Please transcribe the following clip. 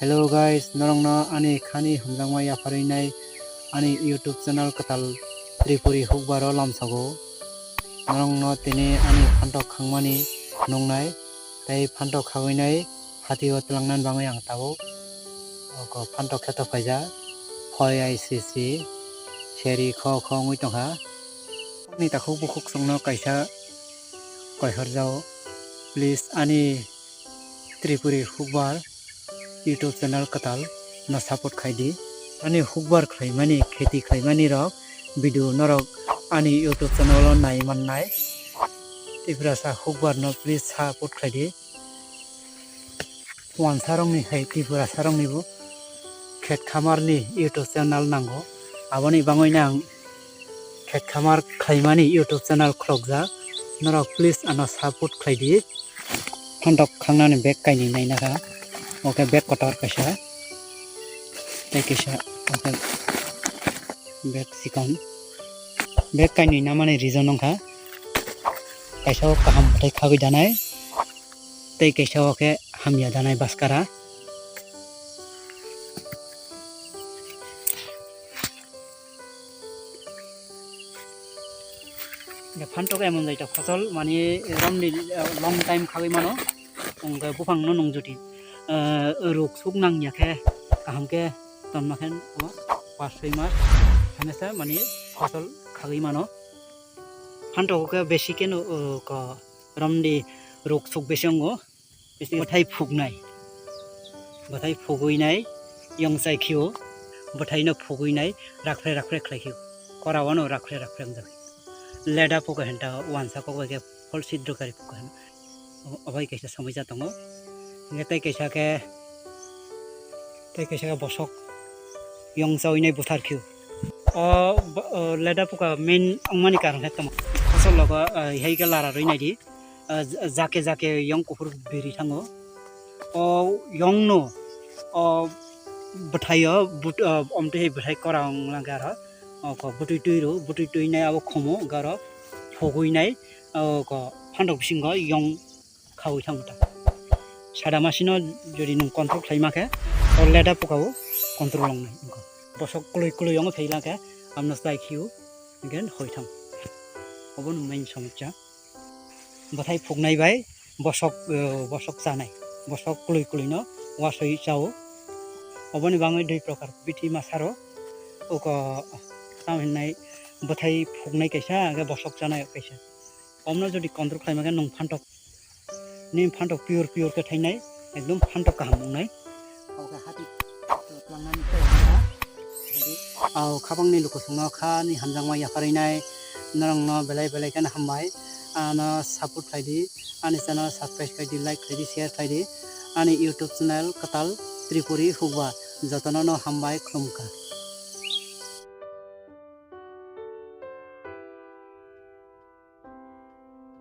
Hello guys, norongno ani khani hamjangmai afarinai ani YouTube channel katal Tripuri hukbaro lamsago. Norongno tini ani phantok khangmani nongnai tei phantok khawinai hatio tlangnan bangai ang tabo. Oko phantok kheto phaija phoi ICC seri kho kho ngui tongha. Ni takhuk bukhuk songno kaisa koihorjao. Please ani Tripuri hukbar YouTube channel कताल न support खाई दी अनि हुकबार खाई मानी खेती खाई मानी रक video नरक अनि यूट्यूब चैनल नाई मन नाय तिब्रा सा हुकबार न प्लिज सपोर्ट खाई दी वन सारंगनि खाई तिब्रा सारंगनिबो खेत खामारनि यूट्यूब चैनल नांगो आबनि बाङैनो आं खेत खामार खाइमानि यूट्यूब चैनल खलकजा नरक प्लीज आंना सपोर्ट खाई दी खन्दक खांनानै बेग गायनाय नायनाखा कायनि नायनागा oke bag kotor kaisa tei kaisa oke bag sikon bag kaini namani reason ongkha kaisa o kaham tei khagui danai tei kaisa oke hamya danai baskara phantok emon jaita ফসল মানে Romney long time খাগৈ মানো ওকে বুফাং khe kaham ke ton ma khen o pas soi mas hamesa mani ফসল খাগৈ মানো ongo beshi bathai phuknai bathai phugui yong sai khiu bathai no phugui nai rakfre rakfre khlai khiu korawano rakfre rakfre ang jabi leda poka henta wansa ko ke fol sidro kari poka hen অভাই কাইসা সমস্যা দङ তাই কাইসাকে তাই কাইসাকে বসক young চাউইনাই বুথারখিউ অ লেদা পোকা main অংমানি কারণ হেতম ফসল log হেইকে লারা রই নাইদি জাকে জাকে ইয়ং কুকুর বেরি থাঙো অ ইয়ং নো অ বঠাইও বুট অমতে হে বঠাই করা লাগার অ বুটুই টুইরো বুটুই টুইনাই আবো খমো গার ফগুইনাই ফান্ডক বিসিংগ ইয়ং খাওয়াই থাকুতা কন্ট্রল খাইমাকে লেদা পোকাও কন্ট্রল লংনাই বসক কুলুই কুলুই অং ফেইলাকে আমনা স্টাই খিউ গেন হই থাম। অব মেইন সমস্যা। বথাই ফুকনাই বাই বসক বসক জানাই বসক কুলুই কুলুই ন ওয়াসই চাও অবনি বাঙাই দুই প্রকার বিথি মাছারো ওক তামহিনাই বথাই ফুকনাই কাইসা আগে বসক জানাই কাইসা অমনো যদি কন্ট্রল খাইমাকে নং ফান্টক ni phantok pure pure ke thainai ekdom phantok kaham ngai oke hati tlangan ko au khabang ni luko sungno kha ni hamjang ma yafarinai narang no belai belai kan hambai ana support khaidi ani channel subscribe khaidi like khaidi share khaidi ani youtube